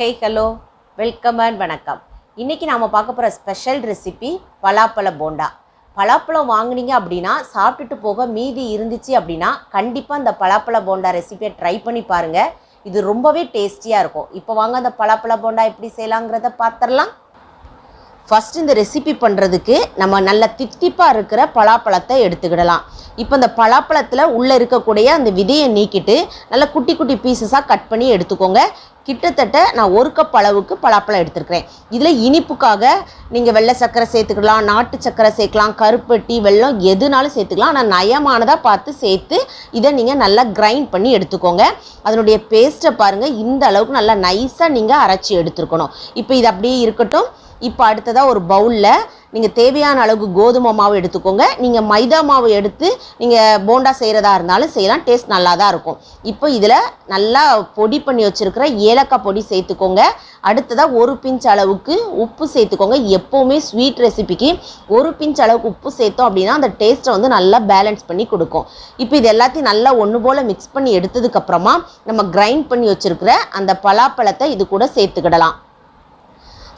Hey hello welcome and வணக்கம். இன்றைக்கி நாம் பார்க்க போகிற ஸ்பெஷல் ரெசிபி பலாப்பழ போண்டா. பலாப்பழம் வாங்குனீங்க அப்படின்னா சாப்பிட்டுட்டு போக மீதி இருந்துச்சு அப்படின்னா கண்டிப்பாக அந்த பலாப்பழ போண்டா ரெசிபியை ட்ரை பண்ணி பாருங்கள் இது ரொம்பவே டேஸ்டியாக இருக்கும். இப்போ வாங்க அந்த பலாப்பழ போண்டா எப்படி செய்யலாங்கிறத பார்த்துடலாம் ஃபஸ்ட் இந்த ரெசிபி பண்ணுறதுக்கு நம்ம நல்ல தித்திப்பாக இருக்கிற பலாப்பழத்தை எடுத்துக்கிடலாம். இப்போ இந்த பலாப்பழத்தில் உள்ளே இருக்கக்கூடிய அந்த விதையை நீக்கிட்டு நல்லா குட்டி குட்டி பீசஸாக கட் பண்ணி எடுத்துக்கோங்க. கிட்டத்தட்ட நான் ஒரு கப் அளவுக்கு பலாப்பழம் எடுத்துருக்கிறேன். இதில் இனிப்புக்காக நீங்கள் வெள்ளை சர்க்கரை சேர்த்துக்கலாம் நாட்டு சர்க்கரை சேர்க்கலாம் கருப்பட்டி வெல்லம் எதுனாலும் சேர்த்துக்கலாம். ஆனால் நயமானதாக பார்த்து சேர்த்து இதை நீங்கள் நல்லா கிரைண்ட் பண்ணி எடுத்துக்கோங்க. அதனுடைய பேஸ்ட்டை பாருங்கள் இந்த அளவுக்கு நல்லா நைஸாக நீங்கள் அரைச்சி எடுத்துருக்கணும். இப்போ இது அப்படியே இருக்கட்டும். இப்போ அடுத்ததாக ஒரு பவுலில் நீங்கள் தேவையான அளவுக்கு கோதுமை மாவு எடுத்துக்கோங்க. நீங்கள் மைதா மாவு எடுத்து நீங்கள் போண்டா செய்கிறதா இருந்தாலும் செய்யலாம். டேஸ்ட் நல்லா தான் இருக்கும். இப்போ இதில் நல்லா பொடி பண்ணி வச்சுருக்கிற ஏலக்காய் பொடி சேர்த்துக்கோங்க. அடுத்ததாக ஒரு பிஞ்ச் அளவுக்கு உப்பு சேர்த்துக்கோங்க. எப்போவுமே ஸ்வீட் ரெசிபிக்கு ஒரு பிஞ்ச் அளவுக்கு உப்பு சேர்த்தோம் அப்படின்னா அந்த டேஸ்ட்டை வந்து நல்லா பேலன்ஸ் பண்ணி கொடுக்கும். இப்போ இது எல்லாத்தையும் நல்லா ஒன்று போல் மிக்ஸ் பண்ணி எடுத்ததுக்கப்புறமா நம்ம கிரைண்ட் பண்ணி வச்சுருக்கிற அந்த பலாப்பழத்தை இது கூட சேர்த்துக்கிடலாம்.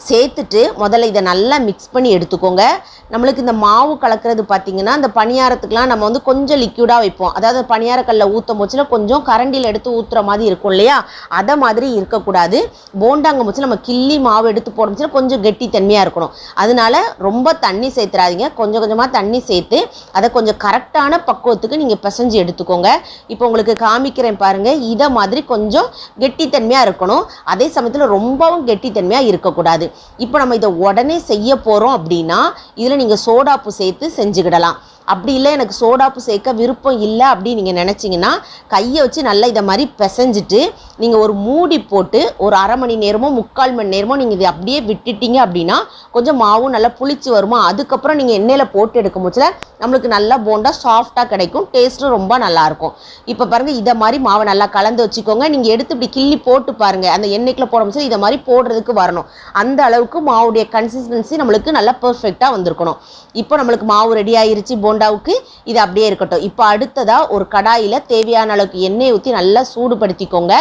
சேர்த்துட்டு முதல்ல இதை நல்லா மிக்ஸ் பண்ணி எடுத்துக்கோங்க. நம்மளுக்கு இந்த மாவு கலக்கிறது பார்த்திங்கன்னா இந்த பணியாரத்துக்குலாம் நம்ம வந்து கொஞ்சம் லிக்யூடாக வைப்போம். அதாவது பணியாரக்கல்லில் ஊற்றும் போச்சுல கொஞ்சம் கரண்டியில் எடுத்து ஊற்றுற மாதிரி இருக்கும் இல்லையா? அதை மாதிரி இருக்கக்கூடாது. போண்டாங்க போச்சு நம்ம கிள்ளி மாவு எடுத்து போடுச்சுன்னா கொஞ்சம் கெட்டித்தன்மையாக இருக்கணும். அதனால ரொம்ப தண்ணி சேர்த்துறாதீங்க. கொஞ்சம் கொஞ்சமாக தண்ணி சேர்த்து அதை கொஞ்சம் கரெக்டான பக்குவத்துக்கு நீங்கள் பிசைஞ்சு எடுத்துக்கோங்க. இப்போ உங்களுக்கு காமிக்கிறேன் பாருங்கள் இதை மாதிரி கொஞ்சம் கெட்டித்தன்மையாக இருக்கணும். அதே சமயத்தில் ரொம்பவும் கெட்டித்தன்மையாக இருக்கக்கூடாது. இப்போ நம்ம இதை உடனே செய்ய போகிறோம் அப்படின்னா இதில் நீங்கள் சோடாப்பு சேர்த்து செஞ்சுக்கிடலாம். அப்படி இல்லை எனக்கு சோடாப்பு சேர்க்க விருப்பம் இல்லை அப்படின்னு நீங்கள் நினச்சிங்கன்னா கையை வச்சு நல்லா இதை மாதிரி பிசைஞ்சிட்டு நீங்கள் ஒரு மூடி போட்டு ஒரு அரை மணி நேரமோ முக்கால் மணி நேரமோ நீங்கள் இதை அப்படியே விட்டுட்டீங்க அப்படின்னா கொஞ்சம் மாவும் நல்லா புளிச்சு வருமா? அதுக்கப்புறம் நீங்கள் எண்ணெயில் போட்டு எடுக்கும் போச்சில் நம்மளுக்கு நல்லா போண்டா சாஃப்டாக கிடைக்கும் டேஸ்ட்டும் ரொம்ப நல்லாயிருக்கும் இப்போ பாருங்கள் இதை மாதிரி மாவை நல்லா கலந்து வச்சுக்கோங்க. நீங்கள் எடுத்து இப்படி கிள்ளி போட்டு பாருங்கள் அந்த எண்ணெய்க்குள்ள போட முடிச்சு இதை மாதிரி போடுறதுக்கு வரணும். அந்த அளவுக்கு மாவுடைய கன்சிஸ்டன்சி நம்மளுக்கு நல்லா பர்ஃபெக்டாக வந்திருக்கணும். இப்போ நம்மளுக்கு மாவு ரெடி ஆயிருச்சு போண்டாவுக்கு இது அப்படியே இருக்கட்டும். இப்போ அடுத்ததாக ஒரு கடாயில் தேவையான அளவுக்கு எண்ணெய் ஊற்றி நல்லா சூடுபடுத்திக்கோங்க.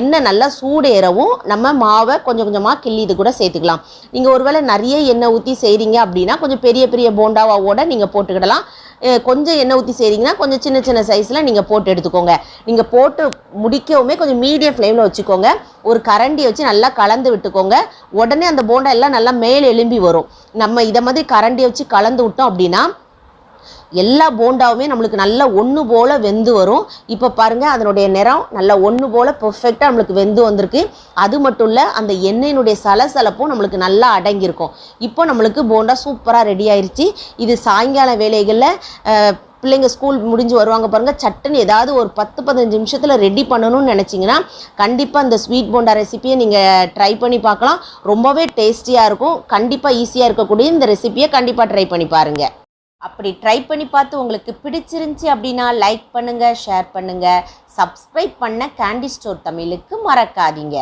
எண்ணெய் நல்லா சூடேறவும் நம்ம மாவை கொஞ்சம் கொஞ்சமாக கிள்ளி இது கூட சேர்த்துக்கலாம். நீங்கள் ஒருவேளை நிறைய எண்ணெய் ஊற்றி செய்கிறீங்க அப்படின்னா கொஞ்சம் பெரிய பெரிய போண்டாவோட நீங்கள் போட்டுக்கிடலாம். கொஞ்சம் எண்ணெய் ஊற்றி செய்கிறீங்கன்னா கொஞ்சம் சின்ன சின்ன சைஸில் நீங்கள் போட்டு எடுத்துக்கோங்க. நீங்கள் போட்டு முடிக்கவுமே கொஞ்சம் மீடியம் ஃப்ளேமில் வச்சுக்கோங்க. ஒரு கரண்டியை வச்சு நல்லா கலந்து விட்டுக்கோங்க. உடனே அந்த போண்டா எல்லாம் நல்லா மேலே எலும்பி வரும். நம்ம இதை மாதிரி கரண்டியை வச்சு கலந்து விட்டோம் அப்படின்னா எல்லா போண்டாவுமே நம்மளுக்கு நல்லா ஒன்று போல் வெந்து வரும். இப்போ பாருங்கள் அதனுடைய நிறம் நல்லா ஒன்று போல் பெர்ஃபெக்டாக நம்மளுக்கு வெந்து வந்திருக்கு. அது மட்டும் இல்லை அந்த எண்ணெயினுடைய சலசலப்பும் நம்மளுக்கு நல்லா அடங்கியிருக்கும். இப்போ நம்மளுக்கு போண்டா சூப்பராக ரெடி ஆயிடுச்சு இது சாயங்கால வேலைகளில் பிள்ளைங்க ஸ்கூல் முடிஞ்சு வருவாங்க பாருங்கள் சட்டுன்னு ஏதாவது ஒரு பத்து பதினஞ்சு நிமிஷத்தில் ரெடி பண்ணணும்னு நினச்சிங்கன்னா கண்டிப்பாக இந்த ஸ்வீட் போண்டா ரெசிபியை நீங்கள் ட்ரை பண்ணி பார்க்கலாம். ரொம்பவே டேஸ்டியாக இருக்கும். கண்டிப்பாக ஈஸியாக இருக்கக்கூடிய இந்த ரெசிபியை கண்டிப்பாக ட்ரை பண்ணி பாருங்கள் அப்படி ட்ரை பண்ணி பார்த்து உங்களுக்கு பிடிச்சிருந்துச்சி அப்படின்னா லைக் பண்ணுங்கள் ஷேர் பண்ணுங்கள் சப்ஸ்கிரைப் பண்ண கேண்டி ஸ்டோர் தமிழுக்கு மறக்காதீங்க.